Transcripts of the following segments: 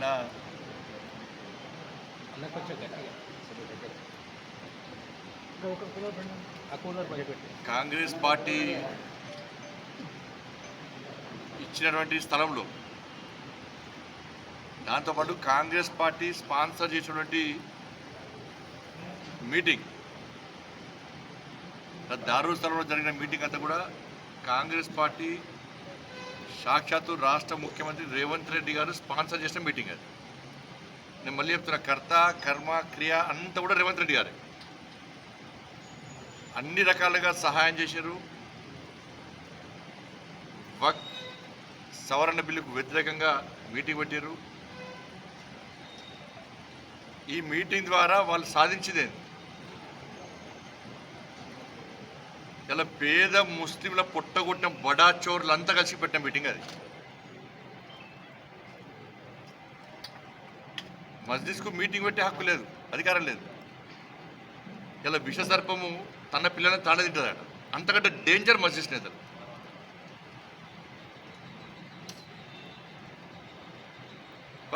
నిన్న కాంగ్రెస్ పార్టీ ఇచ్చినటువంటి స్థలంలో దాంతోపాటు కాంగ్రెస్ పార్టీ స్పాన్సర్ చేసినటువంటి మీటింగ్. దారు స్థలంలో జరిగిన మీటింగ్ అంతా కూడా కాంగ్రెస్ పార్టీ సాక్షాత్తు రాష్ట్ర ముఖ్యమంత్రి రేవంత్ రెడ్డి గారు స్పాన్సర్ చేసిన మీటింగ్ అది. నేను మళ్ళీ చెప్తున్నా కర్త కర్మ క్రియ అంతా కూడా రేవంత్ రెడ్డి గారే. అన్ని రకాలుగా సహాయం చేశారు. వక్ సవరణ బిల్లుకు వ్యతిరేకంగా మీటింగ్ పెట్టారు. ఈ మీటింగ్ ద్వారా వాళ్ళు సాధించింది ఏంది? ఇలా పేద ముస్లింల పుట్టగొట్టిన బడా చోర్లు అంతా కలిసి పెట్టిన మీటింగ్ అది. మస్జిద్కు మీటింగ్ పెట్టే హక్కు లేదు అధికారం లేదు. ఇలా విషసర్పము తన పిల్లలను తానే అంతకంటే డేంజర్ మస్జిద్ నేతలు.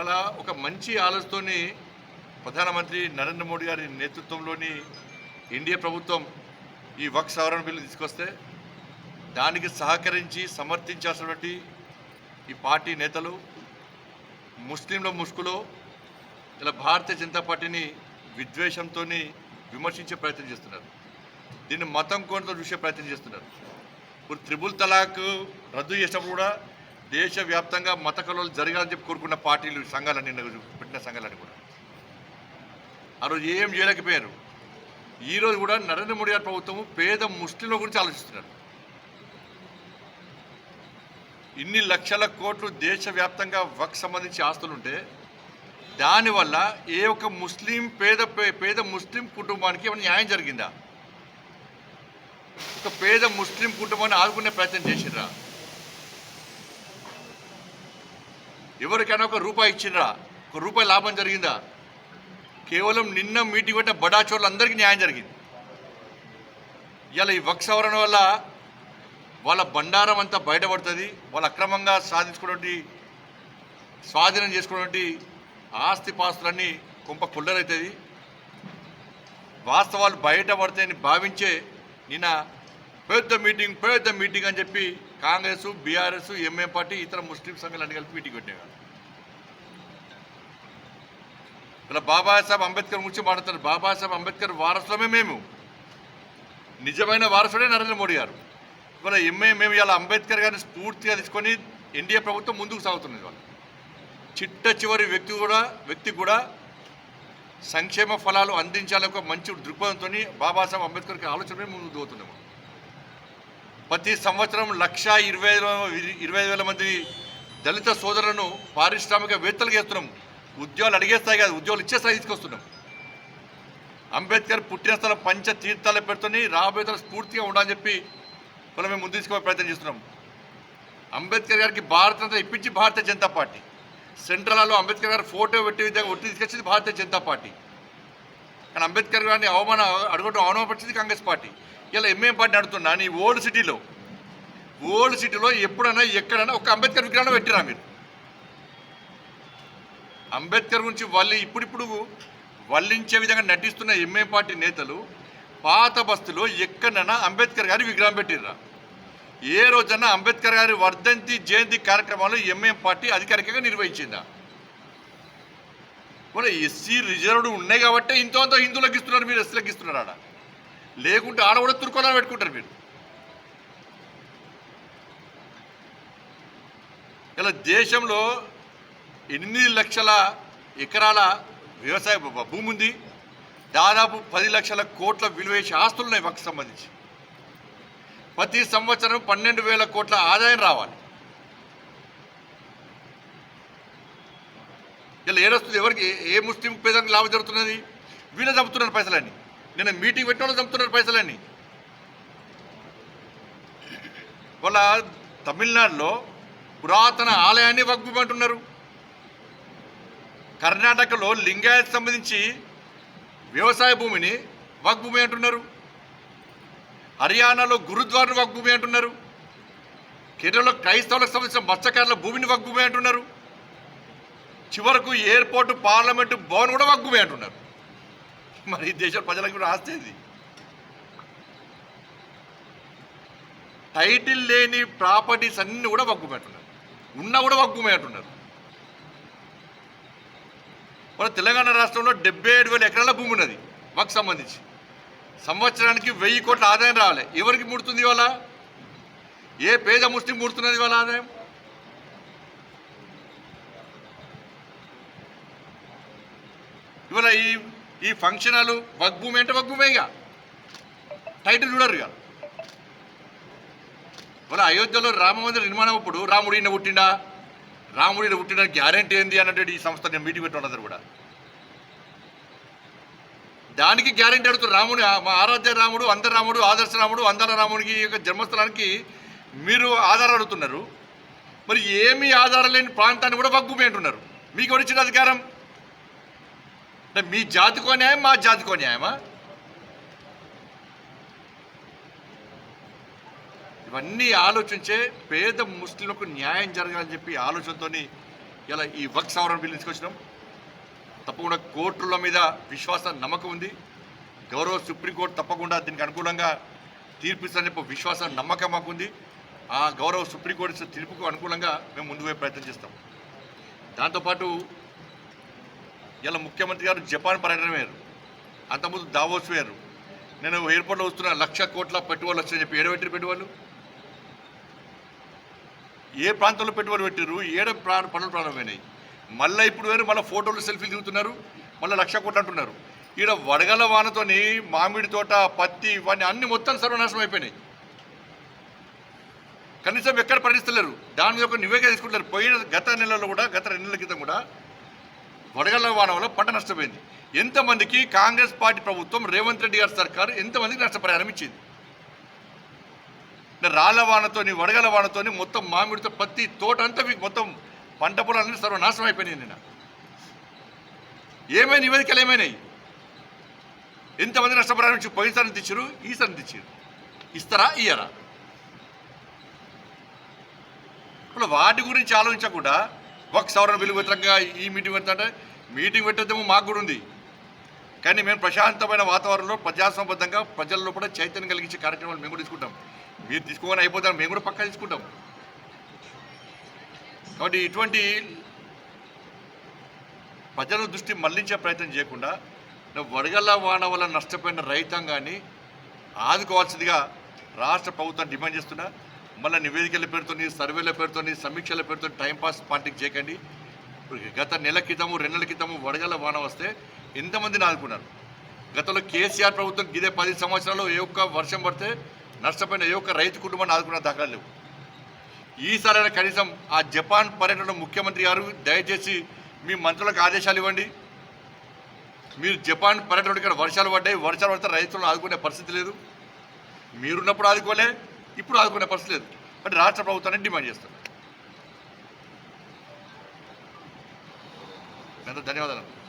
అలా ఒక మంచి ఆలోచనతోని ప్రధానమంత్రి నరేంద్ర మోడీ గారి నేతృత్వంలోని ఇండియా ప్రభుత్వం ఈ వక్ సవరణ బిల్లు తీసుకొస్తే దానికి సహకరించి సమర్థించాల్సినటువంటి ఈ పార్టీ నేతలు ముస్లింల ముసుగులో ఇలా భారతీయ జనతా పార్టీని విద్వేషంతో విమర్శించే ప్రయత్నం చేస్తున్నారు. దీన్ని మతం కోణంతో చూసే ప్రయత్నం చేస్తున్నారు. ఇప్పుడు త్రిబుల్ తలాక్ రద్దు చేసినప్పుడు కూడా దేశవ్యాప్తంగా మత కలవలు జరగాలని చెప్పి కోరుకున్న పార్టీలు సంఘాలన్నీ పెట్టిన సంఘాలన్నీ కూడా. ఆ రోజు ఏం చేయలేకపోయారు? ఈరోజు కూడా నరేంద్ర మోడీ గారి ప్రభుత్వం పేద ముస్లింల గురించి ఆలోచిస్తున్నారు. ఇన్ని లక్షల కోట్లు దేశవ్యాప్తంగా వక్ సంబంధించి ఆస్తులుంటే దానివల్ల ఏ ఒక్క ముస్లిం పేద పే- పేద ముస్లిం కుటుంబానికి ఏమైనా న్యాయం జరిగిందా? ఒక పేద ముస్లిం కుటుంబాన్ని ఆదుకునే ప్రయత్నం చేసిర్రా ఎవరికైనా ఒక రూపాయి ఇచ్చిర్రా ఒక రూపాయి లాభం జరిగిందా? కేవలం నిన్న మీటింగ్ పెట్టిన బడా చోళ్ళందరికీ న్యాయం జరిగింది. ఇలా ఈ వక్ సవరణ వల్ల వాళ్ళ బండారం అంతా బయటపడుతుంది. వాళ్ళు అక్రమంగా సాధించుకున్నటువంటి స్వాధీనం చేసుకున్నటువంటి ఆస్తి పాస్తులన్నీ కుంప కుళ్ళరవుతుంది వాస్తవాలు బయటపడతాయని భావించే నిన్న పెద్ద మీటింగ్ పెద్ద మీటింగ్ అని చెప్పి కాంగ్రెస్ బీఆర్ఎస్ ఎంఏ పార్టీ ఇతర ముస్లిం సంఘాలు అన్ని కలిపి మీటింగ్ పెట్టేవారు ఇలా బాబాసాహెబ్ అంబేద్కర్ గురించి మాట్లాడుతారు బాబాసాహెబ్ అంబేద్కర్ వారసులమే మేము. నిజమైన వారసుడే నరేంద్ర మోడీ గారు. ఇవాళ ఎంఏ మేము ఇలా అంబేద్కర్ గారిని స్ఫూర్తిగా తీసుకొని ఎన్డీఏ ప్రభుత్వం ముందుకు సాగుతుంది వాళ్ళు చిట్ట చివరి వ్యక్తి కూడా వ్యక్తి కూడా సంక్షేమ ఫలాలు అందించాలని ఒక మంచి దృక్పథంతో బాబాసాహెబ్ అంబేద్కర్కి ఆలోచన ముందుకు పోతున్నాము ప్రతి సంవత్సరం లక్ష ఇరవై ఇరవై వేల మంది దళిత సోదరులను పారిశ్రామికవేత్తలు చేస్తున్నాము ఉద్యోగాలు అడిగేస్తాయి కాదు ఉద్యోగాలు ఇచ్చే స్థాయి తీసుకొస్తున్నాం. అంబేద్కర్ పుట్టిన స్థలం పంచ తీర్థాలు పెడుతుంది రాబోయే తరం స్ఫూర్తిగా ఉండాలని చెప్పి మనం మేము ముందు తీసుకునే ప్రయత్నం చేస్తున్నాం. అంబేద్కర్ గారికి భారత ఇప్పించి భారతీయ జనతా పార్టీ. సెంట్రల్లో అంబేద్కర్ గారి ఫోటో పెట్టి విధంగా ఒట్టి తీసుకొచ్చింది భారతీయ జనతా పార్టీ. కానీ అంబేద్కర్ గారిని అవమాన అడగడం అవమానపరిచింది కాంగ్రెస్ పార్టీ. ఇలా ఎంఏం పార్టీ నడుతున్నా నీ ఓల్డ్ సిటీలో ఓల్డ్ సిటీలో ఎప్పుడైనా ఎక్కడైనా ఒక అంబేద్కర్ విగ్రహం పెట్టిరా మీరు? అంబేద్కర్ గురించి వాళ్ళు ఇప్పుడిప్పుడు వల్లించే విధంగా నటిస్తున్న ఎంఏ పార్టీ నేతలు పాత బస్తులో ఎక్కడైనా అంబేద్కర్ గారి విగ్రహం పెట్టిర్రా? ఏ రోజన్నా అంబేద్కర్ గారి వర్ధంతి జయంతి కార్యక్రమాలు ఎంఏం పార్టీ అధికారికంగా నిర్వహించిందా? మరి ఎస్సీ రిజర్వ్డ్ ఉన్నాయి కాబట్టి ఇంతో అంత హిందువులకు ఇస్తున్నారు మీరు ఎస్సీలకు ఇస్తున్నారు ఆడ. లేకుంటే ఆడ కూడా తుర్కోలా పెట్టుకుంటారు మీరు. ఇలా దేశంలో ఎనిమిది లక్షల ఎకరాల వ్యవసాయ భూమి ఉంది. దాదాపు పది లక్షల కోట్ల విలువ ఆస్తులు ఉన్నాయి మాకు సంబంధించి. ప్రతి సంవత్సరం పన్నెండు వేల కోట్ల ఆదాయం రావాలి. ఇలా ఏడొస్తుంది ఎవరికి? ఏ- ముస్లిం పేదలకు లాభం జరుగుతున్నది? వీళ్ళు చంపుతున్నారు పైసలన్నీ. నిన్న మీటింగ్ పెట్టిన వాళ్ళు చంపుతున్నారు పైసలన్నీ. వాళ్ళ తమిళనాడులో పురాతన ఆలయాన్ని వగ్గుమంటున్నారు. కర్ణాటకలో లింగాయత్ సంబంధించి వ్యవసాయ భూమిని వగ్భూమి అంటున్నారు. హర్యానాలో గురుద్వారను వగ్భూమి అంటున్నారు. కేరళలో క్రైస్తవులకు సంబంధించిన మత్స్యకారుల భూమిని వగ్భూమి అంటున్నారు. చివరకు ఎయిర్పోర్ట్ పార్లమెంటు భవన్ కూడా వగ్గుమే అంటున్నారు. మరి ఈ దేశ ప్రజలకు కూడా ఆస్తి ఇది టైటిల్ లేని ప్రాపర్టీస్ అన్నీ కూడా వగ్గుమే అంటున్నారు. ఉన్నా కూడా వగ్గుమే అంటున్నారు. మన తెలంగాణ రాష్ట్రంలో డెబ్బై ఏడు వేల ఎకరాల భూమి ఉన్నది మాకు సంబంధించి. సంవత్సరానికి వెయ్యి కోట్ల ఆదాయం రావాలి ఎవరికి ముడుతుంది ఇవాళ? ఏ పేద ముస్లిం ముడుతున్నది ఇవాళ ఆదాయం? ఇవాళ ఈ ఈ ఫంక్షన్ హాలు వగ్భూమి అంటే వగ్భూమే ఇక. టైటిల్ చూడరు ఇక. ఇవాళ అయోధ్యలో రామ మందిర నిర్మాణం అప్పుడు రాముడు ఈయన పుట్టిండా? రాముడి ఈయన పుట్టిన గ్యారంటీ ఏంది అన్నట్టు ఈ సంస్థ నేను మీటింగ్ పెట్టి కూడా. దానికి గ్యారంటీ అడుగుతారు రాముడు మా ఆరాధ్య రాముడు అంధ రాముడు ఆదర్శ రాముడు అందల రాముడికి యొక్క జన్మస్థలానికి మీరు ఆధారాలు అడుగుతున్నారు. మరి ఏమీ ఆధారం లేని ప్రాంతాన్ని కూడా వగ్గుమే అంటున్నారు. మీకు ఎవరిచ్చిన అధికారం? అంటే మీ జాతికో న్యాయం మా జాతికో న్యాయమా? ఇవన్నీ ఆలోచించే పేద ముస్లింలకు న్యాయం జరగాలని చెప్పి ఆలోచనతోని ఇలా ఈ వక్ సవరణ బిల్లు తీసుకొచ్చినాం. తప్పకుండా కోర్టుల మీద విశ్వాసం నమ్మకం ఉంది. గౌరవ సుప్రీంకోర్టు తప్పకుండా దీనికి అనుకూలంగా తీర్పిస్తారని చెప్పి విశ్వాసం నమ్మకం మాకుంది ఆ గౌరవ సుప్రీంకోర్టు తీర్పుకు అనుకూలంగా మేము ముందుకు పోయే ప్రయత్నం చేస్తాం. దాంతోపాటు ఇలా ముఖ్యమంత్రి గారు జపాన్ పర్యటన వేరు అంతకుముందు దావోస్ వేరు నేను ఎయిర్పోర్ట్లో వస్తున్న లక్ష కోట్ల పెట్టుబడులు వచ్చాయని చెప్పి ఏడబెట్టిరు పెట్టుబడులు. ఏ ప్రాంతంలో పెట్టుబడి పెట్టారు ఏడ ప్రాణ పనులు ప్రారంభమైనాయి? మళ్ళీ ఇప్పుడు వేరు మళ్ళీ ఫోటోలు సెల్ఫీలు దిగుతున్నారు. మళ్ళీ లక్ష కోట్లు అంటున్నారు. ఈడ వడగల వానతోని మామిడి తోట పత్తి ఇవన్నీ అన్ని మొత్తం సర్వనాశనం అయిపోయినాయి. కనీసం ఎక్కడ పరిణిస్తలేరు దాని మీద ఒక నివేదిక తీసుకుంటారు పోయిన గత నెలలో కూడా గత రెండు నెలల క్రితం కూడా వడగళ్ళ వాన వల్ల పంట నష్టపోయింది. ఎంతమందికి కాంగ్రెస్ పార్టీ ప్రభుత్వం రేవంత్ రెడ్డి గారి సర్కారు ఎంతమందికి నష్టపరిహారం ఇచ్చింది? రాళ్ళ రాళ్ళ వానతోని వడగల వానతోని మొత్తం మామిడితో పత్తి తోట అంతా మీకు మొత్తం పంట పొలాలన్నీ సర్వనాశనం అయిపోయినాయి నిన్న. ఏమైనా నివేదికలు ఏమైనాయి? ఎంతమంది నష్టపరిహారం నుంచి పోయినసారి తెచ్చారు ఈసారి తెచ్చారు ఇస్తారా? ఇయ్యరా? ఇప్పుడు వాటి గురించి ఆలోచించకుండా ఒక సవరణ బిల్లు వ్యతిరేకంగా ఈ మీటింగ్ పెడతాంటే మీటింగ్ పెట్టేదేమో మాకు కూడా ఉంది. కానీ మేము ప్రశాంతమైన వాతావరణంలో ప్రజాసంబద్ధంగా ప్రజల్లో కూడా చైతన్యం కలిగించే కార్యక్రమాలు మేము కూడా తీసుకుంటాం. మీరు తీసుకోగానే అయిపోతారు మేము కూడా పక్కా తీసుకుంటాం. కాబట్టి ఇటువంటి ప్రజల దృష్టి మళ్ళించే ప్రయత్నం చేయకుండా వడగల్ల వాన వల్ల నష్టపోయిన రైతాంగాన్ని ఆదుకోవాల్సిందిగా రాష్ట్ర ప్రభుత్వం డిమాండ్ చేస్తున్నా. మళ్ళీ నివేదికల పేరుతోని సర్వేల పేరుతోని సమీక్షల పేరుతో టైంపాస్ పార్టీకి చేయకండి. గత నెల క్రితము రెండు నెలల క్రితము వడగళ్ళ వాన వస్తే ఎంతమందిని ఆదుకున్నారు? గతంలో కేసీఆర్ ప్రభుత్వం ఇదే పది సంవత్సరాలు ఏ ఒక్క వర్షం పడితే నష్టపోయిన ఏ ఒక్క రైతు కుటుంబాన్ని ఆదుకున్న దాఖలు లేవు. ఈసారైనా కనీసం ఆ జపాన్ పర్యటన ముఖ్యమంత్రి గారు దయచేసి మీ మంత్రులకు ఆదేశాలు ఇవ్వండి. మీరు జపాన్ పర్యటన ఇక్కడ వర్షాలు పడ్డాయి వర్షాలు పడితే రైతులను ఆదుకునే పరిస్థితి లేదు. మీరున్నప్పుడు ఆదుకోలే ఇప్పుడు ఆదుకునే పరిస్థితి లేదు. అంటే రాష్ట్ర ప్రభుత్వాన్ని డిమాండ్ చేస్తారు. ఎంత ధన్యవాదాలు.